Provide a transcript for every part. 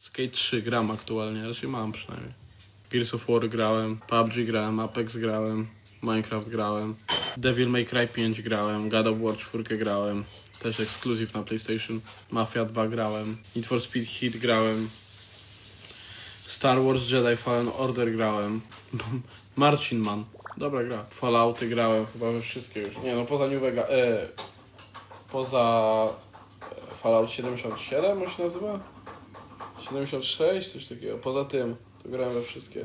Skate 3 gram aktualnie, raczej mam przynajmniej. Gears of War grałem, PUBG grałem, Apex grałem, Minecraft grałem, Devil May Cry 5 grałem, God of War 4 grałem, też ekskluzyw na PlayStation, Mafia 2 grałem, Need for Speed Heat grałem, Star Wars Jedi Fallen Order grałem, Marcin Man, dobra gra, Fallouty grałem chyba we wszystkie już, nie no poza New Vegas, e, poza e, Fallout 77 on się nazywa? 76, coś takiego. Poza tym, to grałem we wszystkie.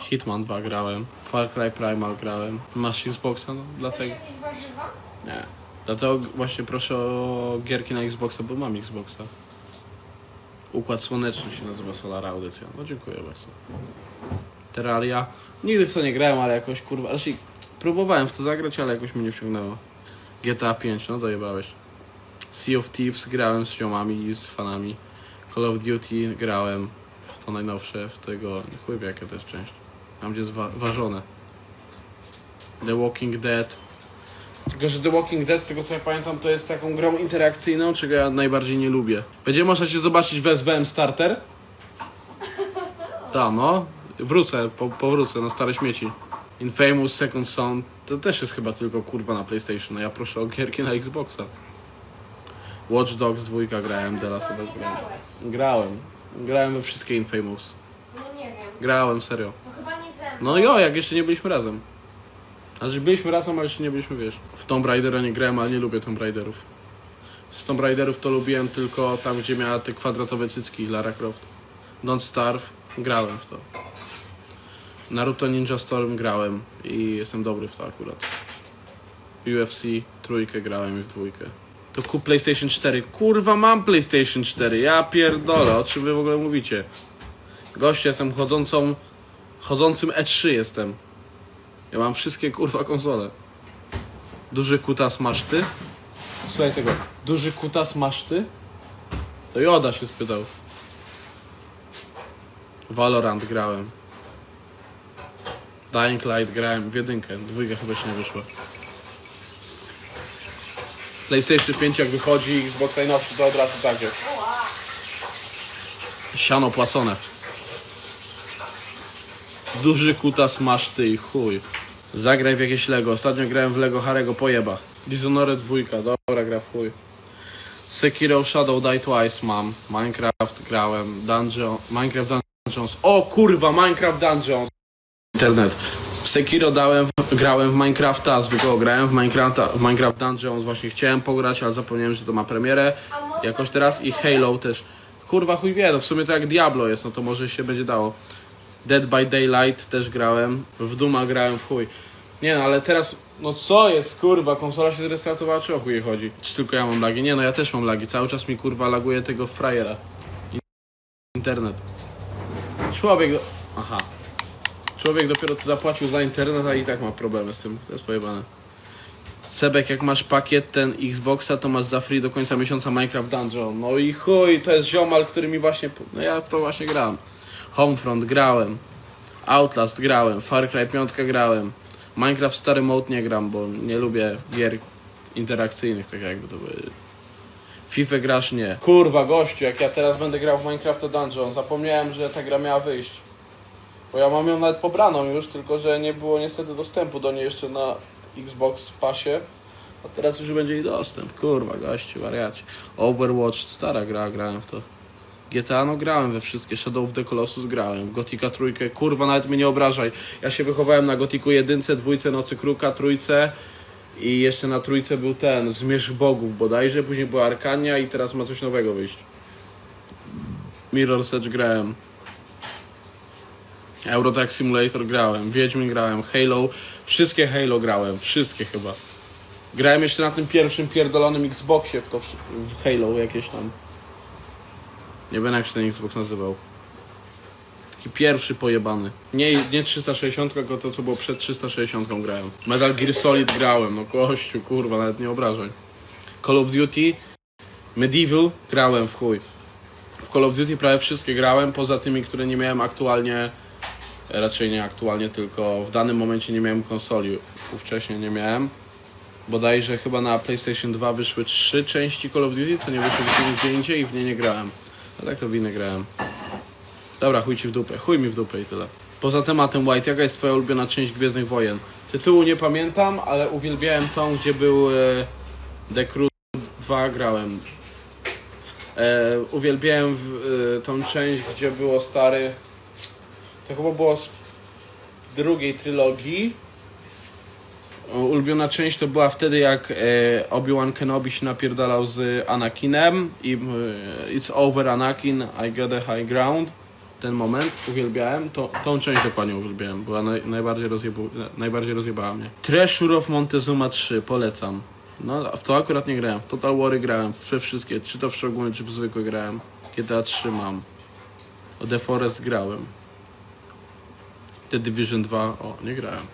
Hitman 2 grałem, Far Cry Primal grałem. Masz Xboxa? No, Chcesz dlatego... jakieś warzywa? Nie. Dlatego właśnie proszę o gierki na Xboxa, bo mam Xboxa. Układ Słoneczny się nazywa Solar Audycja. No dziękuję bardzo. Terraria. Nigdy w to nie grałem, ale jakoś kurwa... Raczej próbowałem w to zagrać, ale jakoś mnie nie wciągnęło. GTA 5, no zajebałeś. Sea of Thieves grałem z ziomami i z fanami. Call of Duty grałem w to najnowsze, w tego... Chuj wie jaka to jest część. Tam gdzie jest wa- ważone. The Walking Dead. Tylko, że The Walking Dead, z tego co ja pamiętam, to jest taką grą interakcyjną, czego ja najbardziej nie lubię. Będzie można się zobaczyć w SBM Starter? Tak, no. Wrócę, po, powrócę na stare śmieci. Infamous Second Son to też jest chyba tylko kurwa na PlayStation. a Ja proszę o gierki na Xboxa. Watch Dogs 2 grałem, The Last of Us grałem. Grałem. Grałem we wszystkie Infamous. No nie wiem. Grałem, serio. To chyba nie ze mną. No jo, jak jeszcze nie byliśmy razem. Znaczy byliśmy razem, ale jeszcze nie byliśmy, wiesz. W Tomb Raidera nie grałem, ale nie lubię Tomb Raiderów. Z Tomb Raiderów to lubiłem tylko tam, gdzie miała te kwadratowe cycki Lara Croft. Don't Starve, grałem w to. Naruto Ninja Storm grałem i jestem dobry w to akurat. UFC trójkę grałem i w dwójkę. To kup PlayStation 4. Kurwa mam PlayStation 4, ja pierdolę, o czym wy w ogóle mówicie? Goście, jestem chodzącą chodzącym E3 jestem. Ja mam wszystkie kurwa konsole. Duży kutas masz ty? Słuchaj tego. Duży kutas masz ty? To Joda się spytał. Valorant grałem. Dying Light grałem w jedynkę. Dwójka chyba się nie wyszła. PlayStation 5 jak wychodzi, Xbox najnowszy to od razu tak. Siano płacone. Duży kutas masz ty i chuj. Zagraj w jakieś Lego. Ostatnio grałem w Lego Harego pojeba. Dishonored 2, dobra gra w chuj. Sekiro Shadow Die Twice mam. Minecraft grałem. Dungeon. Minecraft Dungeons. O kurwa, Minecraft Dungeons. Internet. W Sekiro dałem, w, grałem w Minecrafta, zwykłego grałem w Minecrafta, w Minecraft Dungeons. Właśnie chciałem pograć, ale zapomniałem, że to ma premierę. Jakoś teraz i Halo też. Kurwa chuj wie, no w sumie to jak Diablo jest, no to może się będzie dało. Dead by Daylight też grałem. W Duma grałem w chuj. Nie no, ale teraz, no co jest, kurwa, konsola się zrestartowała, czy o chuj chodzi? Czy tylko ja mam lagi? Nie no, ja też mam lagi. Cały czas mi kurwa laguje tego frajera. Internet. Człowiek, aha. Człowiek dopiero co zapłacił za internet, a i tak ma problemy z tym. To jest pojebane. Sebek, jak masz pakiet ten Xboxa, to masz za free do końca miesiąca Minecraft Dungeon. No i chuj, to jest ziomal, który mi właśnie... No ja w to właśnie grałem. Homefront grałem. Outlast grałem. Far Cry 5 grałem. Minecraft Stary Mode nie gram, bo nie lubię gier interakcyjnych, tak jakby to by... FIFA grasz nie. Kurwa gościu, jak ja teraz będę grał w Minecraft Dungeon, zapomniałem, że ta gra miała wyjść. Bo ja mam ją nawet pobraną już, tylko że nie było niestety dostępu do niej jeszcze na Xbox Passie. A teraz już będzie jej dostęp. Kurwa, gościu, wariacie. Overwatch, stara gra, grałem w to. GTA, no grałem we wszystkie. Shadow of the Colossus grałem. Gotika trójkę, kurwa, nawet mnie nie obrażaj. Ja się wychowałem na Gotiku jedynce, dwójce, Nocy Kruka, trójce. I jeszcze na trójce był ten, Zmierzch Bogów bodajże, później była Arkania i teraz ma coś nowego wyjść. Mirror's Edge grałem. Eurotech Simulator grałem, Wiedźmin grałem, Halo, wszystkie Halo grałem, wszystkie chyba. Grałem jeszcze na tym pierwszym pierdolonym Xboxie w to w Halo jakieś tam. Nie wiem jak się ten Xbox nazywał. Taki pierwszy pojebany. Nie, nie 360, tylko to co było przed 360 grałem. Metal Gear Solid grałem, no kościu, kurwa, nawet nie obrażaj. Call of Duty, Medieval grałem w chuj. W Call of Duty prawie wszystkie grałem, poza tymi, które nie miałem aktualnie raczej nie aktualnie, tylko w danym momencie nie miałem konsoli. Ówcześnie nie miałem. Bodajże chyba na PlayStation 2 wyszły trzy części Call of Duty, to nie wyszły gdzie indziej i w nie nie grałem. A tak to w inne grałem. Dobra, chuj ci w dupę. Chuj mi w dupę i tyle. Poza tematem White, jaka jest twoja ulubiona część Gwiezdnych Wojen? Tytułu nie pamiętam, ale uwielbiałem tą, gdzie był e, The Crew 2 grałem. E, uwielbiałem w, e, tą część, gdzie było stary... To chyba było z drugiej trylogii. Ulubiona część to była wtedy, jak e, Obi-Wan Kenobi się napierdalał z Anakinem i e, It's over Anakin, I got a high ground. Ten moment uwielbiałem, to, tą część dokładnie uwielbiałem, była naj, najbardziej, rozjebu, najbardziej rozjebała mnie. Treasure of Montezuma 3, polecam. No, w to akurat nie grałem, w Total Wary grałem, we wszystkie, czy to w szczególne, czy w zwykłe grałem. GTA 3 mam. O The Forest grałem. The Division 2, o, nie grałem.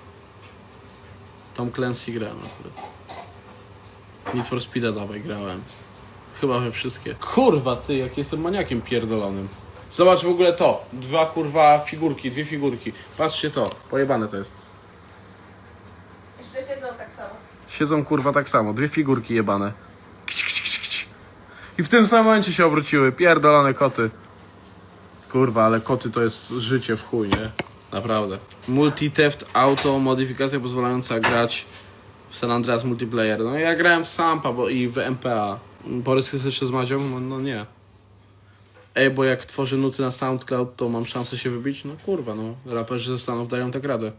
Tom Clancy grałem akurat. Need for Speed'a dawaj grałem. Chyba we wszystkie. Kurwa ty, jak jestem maniakiem pierdolonym. Zobacz w ogóle to. Dwa kurwa figurki, dwie figurki. Patrzcie to. Pojebane to jest. Jeszcze siedzą tak samo. Siedzą kurwa tak samo. Dwie figurki jebane. Kć, kć, kć, kć. I w tym samym momencie się obróciły. Pierdolone koty. Kurwa, ale koty to jest życie w chuj, nie? Naprawdę. Multi-theft auto, modyfikacja pozwalająca grać w San Andreas multiplayer. No ja grałem w Sampa bo i w MPA. Borys jest jeszcze z Madzią? No, no nie. Ej, bo jak tworzę nuty na SoundCloud, to mam szansę się wybić? No kurwa, no. Raperzy ze Stanów dają tak radę.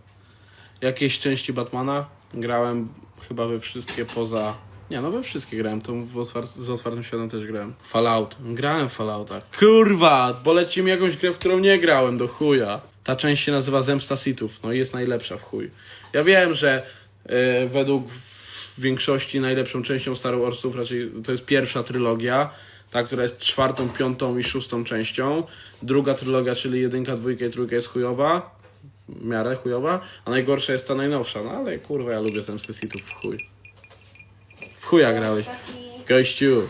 Jakieś części Batmana grałem chyba we wszystkie poza... Nie, no we wszystkie grałem, to w otwar... z otwartym światem też grałem. Fallout. Grałem w Fallouta. Kurwa, poleci mi jakąś grę, w którą nie grałem, do chuja. Ta część się nazywa Zemsta Sithów, no i jest najlepsza w chuj. Ja wiem, że e, według w większości najlepszą częścią Star Warsów raczej to jest pierwsza trylogia, ta, która jest czwartą, piątą i szóstą częścią. Druga trylogia, czyli jedynka, dwójka i trójka jest chujowa, w miarę chujowa, a najgorsza jest ta najnowsza, no ale kurwa, ja lubię Zemstę Sithów w chuj. W chuja grałeś. Gościu.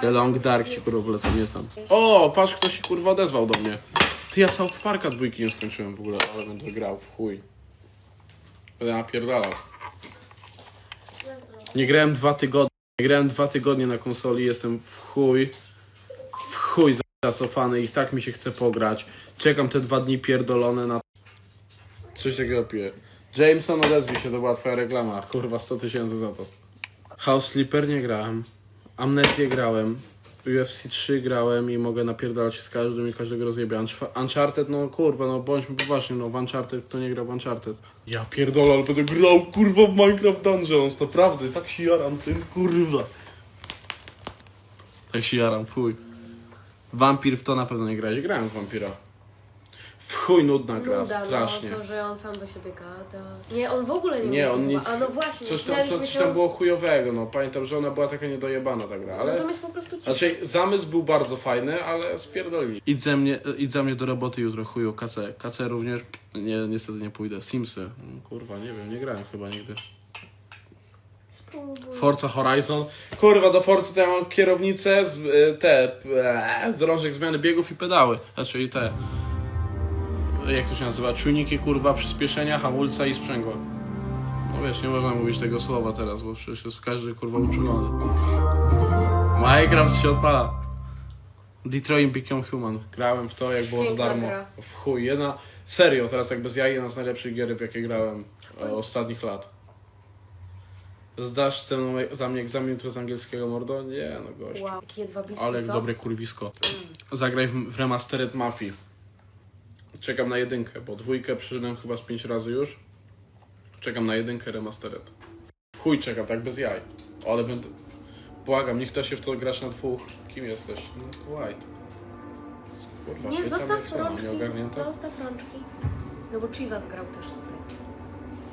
The Long Dark ci kurwa polecam, nie znam. O, patrz kto się kurwa odezwał do mnie. Ty, ja South Parka dwójki nie skończyłem w ogóle, ale będę grał w chuj. Będę napierdalał. Nie grałem dwa tygodnie. Nie grałem dwa tygodnie na konsoli, jestem w chuj. W chuj zacofany i tak mi się chce pograć. Czekam te dwa dni pierdolone na... Coś takiego piję. Jameson, odezwij się, to była twoja reklama. Kurwa, 100 tysięcy za to. House Sleeper nie grałem. Amnezję grałem. UFC 3 grałem i mogę napierdalać się z każdym i każdego rozjebia. Unch- Uncharted, no kurwa, no bądźmy poważni, no w Uncharted kto nie grał w Uncharted. Ja pierdolę, ale będę grał kurwa w Minecraft Dungeons, naprawdę, tak się jaram tym, kurwa. Tak się jaram, chuj. Wampir w to na pewno nie grałeś, grałem w Wampira. W chuj nudna gra, Nuda, strasznie. No, to, że on sam do siebie gada. Nie, on w ogóle nie, Nie, on chyba. nic. A no właśnie, coś, tam, coś się- tam było chujowego, no. Pamiętam, że ona była taka niedojebana ta gra, ale. No tam jest po prostu cicho. Znaczy, zamysł był bardzo fajny, ale spierdolili. Idź ze mnie, idź za mnie do roboty jutro, chuju, KC. KC również, nie, niestety nie pójdę. Simsy, Mm, kurwa, nie wiem, nie grałem chyba nigdy. Forza Horizon, kurwa, do Forcy to ja mam kierownicę, z, y, te, e, drążek zmiany biegów i pedały, znaczy i te, jak to się nazywa, czujniki, kurwa, przyspieszenia, hamulca i sprzęgła. No wiesz, nie można mówić tego słowa teraz, bo przecież jest każdy, kurwa, uczulony. Minecraft się odpala. Detroit Become Human. Grałem w to, jak było za Piękna darmo. gra. W chuj. Jedna, serio, teraz jak bez jaj, jedna z najlepszych gier, w jakie grałem e, ostatnich lat. Zdasz ze mną, za mnie egzamin to z angielskiego mordo? Nie, no gość. Wow, jakie Ale co? dobre kurwisko. Zagraj w, w Remastered Mafii. Czekam na jedynkę, bo dwójkę przyszedłem chyba z pięć razy już. Czekam na jedynkę Remastered. W chuj czekam, tak bez jaj. Ale będę... Błagam, niech to się w to grasz na dwóch. Kim jesteś? No, White. Kurwa, Nie, pytam, zostaw rączki, zostaw rączki. No bo Chivas grał też tutaj.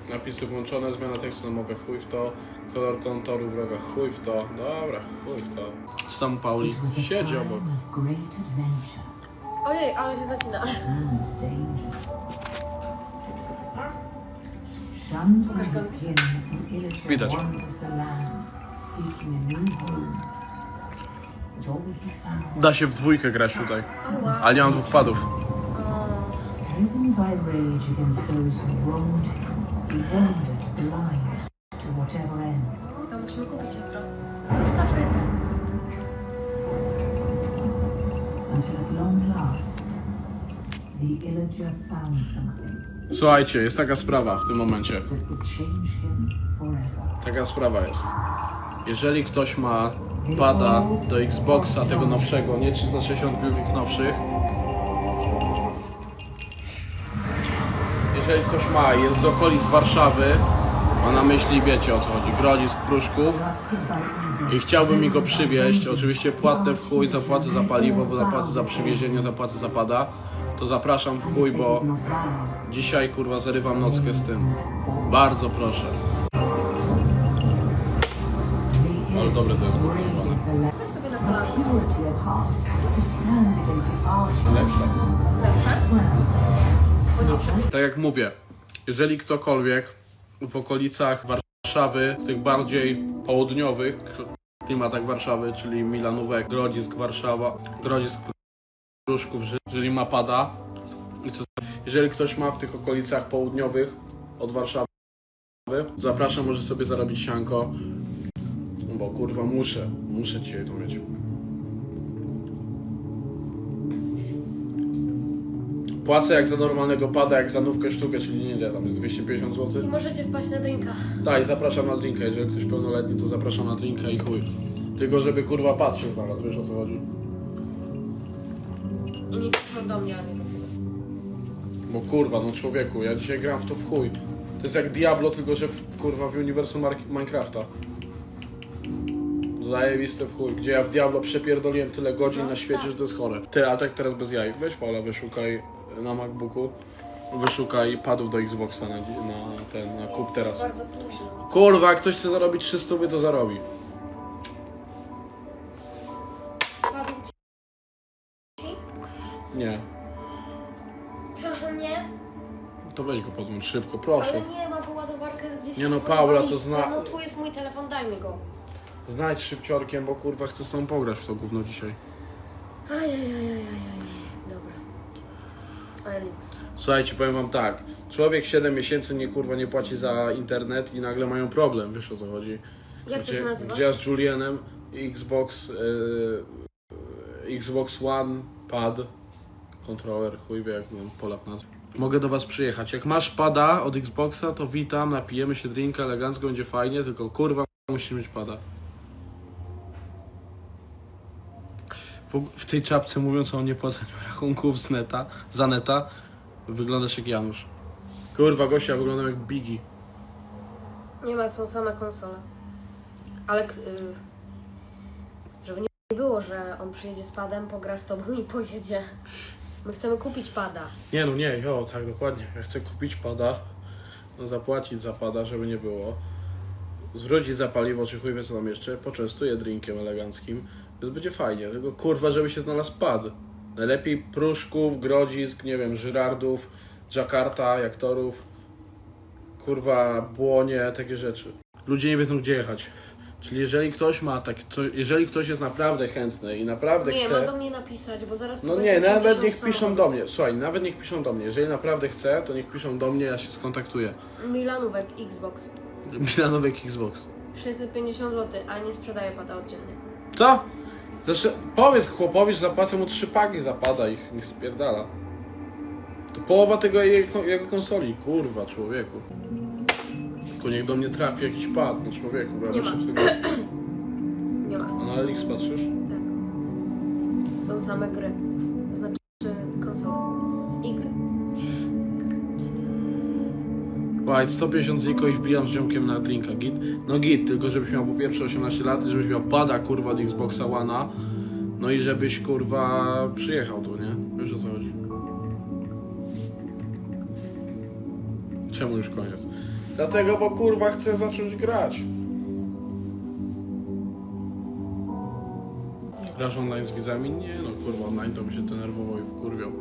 Napisy włączone, zmiana tekstu na mowę, chuj w to. Kolor kontoru wroga, chuj w to. Dobra, chuj w to. Co tam Pauli? Siedzi obok. Ojej, ale się zacina. Widać. Da się w dwójkę grać tutaj. Ale nie mam dwóch padów. driven by rage against those who wronged him, he wandered blind to whatever end. To musimy kupić jutro. Zostaw rybę. until at long last, the illager found something Słuchajcie, jest taka sprawa w tym momencie. Taka sprawa jest. Jeżeli ktoś ma pada do Xboxa tego nowszego, nie 360 tych nowszych. Jeżeli ktoś ma, jest z okolic Warszawy, ma na myśli, wiecie o co chodzi, Grodzisk, Pruszków i chciałby mi go przywieźć, oczywiście płatne w chuj, zapłacę za paliwo, zapłacę za przywiezienie, zapłacę za pada, to zapraszam w chuj, bo dzisiaj kurwa zarywam nockę z tym. Bardzo proszę. Ale dobre to jest. sobie na arch. Lepsze. Lepsze? Tak jak mówię, jeżeli ktokolwiek w okolicach Warszawy, tych bardziej południowych klimatach Warszawy, czyli Milanówek, Grodzisk, Warszawa, Grodzisk, Pruszków, jeżeli ma pada, jeżeli ktoś ma w tych okolicach południowych od Warszawy, zapraszam, może sobie zarobić sianko, bo kurwa muszę, muszę dzisiaj to mieć. Płacę jak za normalnego pada, jak za nówkę sztukę, czyli nie ile tam jest 250 zł. I możecie wpaść na drinka. Tak, zapraszam na drinkę. Jeżeli ktoś pełnoletni, to zapraszam na drinkę i chuj. Tylko żeby kurwa pad się znalazł, wiesz o co chodzi. I nie piszą do mnie, a nie do ciebie. Bo kurwa, no człowieku, ja dzisiaj gram w to w chuj. To jest jak Diablo, tylko że w, kurwa w uniwersum Mar- Minecrafta. Zajebiste w chuj, gdzie ja w Diablo przepierdoliłem tyle godzin na świecie, że to jest chore. Ty, a tak teraz bez jaj. Weź Paula, wyszukaj na MacBooku. Wyszukaj padów do Xboxa na, na ten, na kup teraz. Bardzo późno. Kurwa, jak ktoś chce zarobić 300, to zarobi. Padł ci? Nie. Proszę nie. To weź go podłącz szybko, proszę. Ale nie ma, bo ładowarka jest gdzieś Nie no, w Paula, to walizce. zna- No tu jest mój telefon, daj mi go. Znajdź szybciorkiem, bo kurwa chcę z tobą pograć w to gówno dzisiaj. Ajajajajajaj. Elix. Słuchajcie, powiem wam tak. Człowiek 7 miesięcy nie kurwa nie płaci za internet i nagle mają problem, wiesz o co chodzi. Jak to się nazywa? Gdzie ja z Julianem Xbox yy, Xbox One, pad, kontroler, chuj wie jak mam Polak nazwę. Mogę do was przyjechać. Jak masz pada od Xboxa, to witam, napijemy się drinka, elegancko, będzie fajnie, tylko kurwa musisz mieć pada. W, tej czapce mówiąc o niepłaceniu rachunków z neta, za neta, wyglądasz jak Janusz. Kurwa, gościa, wyglądam jak Biggie. Nie ma, są same konsole. Ale k- y, żeby nie było, że on przyjedzie z padem, pogra z tobą i pojedzie. My chcemy kupić pada. Nie no nie, jo, tak dokładnie. Ja chcę kupić pada, no, zapłacić za pada, żeby nie było. Zwrócić za paliwo, czy chuj wie co tam jeszcze, poczęstuję drinkiem eleganckim, więc będzie fajnie. Tylko kurwa, żeby się znalazł pad. Najlepiej Pruszków, Grodzisk, nie wiem, Żyrardów, Jakarta, Jaktorów, kurwa, Błonie, takie rzeczy. Ludzie nie wiedzą gdzie jechać. Czyli jeżeli ktoś ma tak, co, jeżeli ktoś jest naprawdę chętny i naprawdę Nie, chce... ma do mnie napisać, bo zaraz No nie, nawet 80 niech piszą do mnie. Słuchaj, nawet niech piszą do mnie. Jeżeli naprawdę chce, to niech piszą do mnie, ja się skontaktuję. Milanówek Xbox. Milanowy Xbox. 650 zł, a nie sprzedaję pada oddzielnie. Co? Zresztą powiedz chłopowi, że zapłacę mu trzy pagi zapada ich, niech spierdala. To połowa tego jego, jego konsoli, kurwa, człowieku. Tylko niech do mnie trafi jakiś pad, no człowieku, bo ja Nie muszę ma. Nie ma. A na Elix patrzysz? Tak. Są same gry. To znaczy konsole. I Słuchaj, 150 ziko i wbijam z ziomkiem na drinka, git? No git, tylko żebyś miał po pierwsze 18 lat, żebyś miał pada kurwa od Xboxa One'a, no i żebyś kurwa przyjechał tu, nie? Wiesz o co chodzi? Czemu już koniec? Dlatego, bo kurwa chcę zacząć grać. Grasz online z widzami? Nie no, kurwa online to by się denerwował i wkurwiał.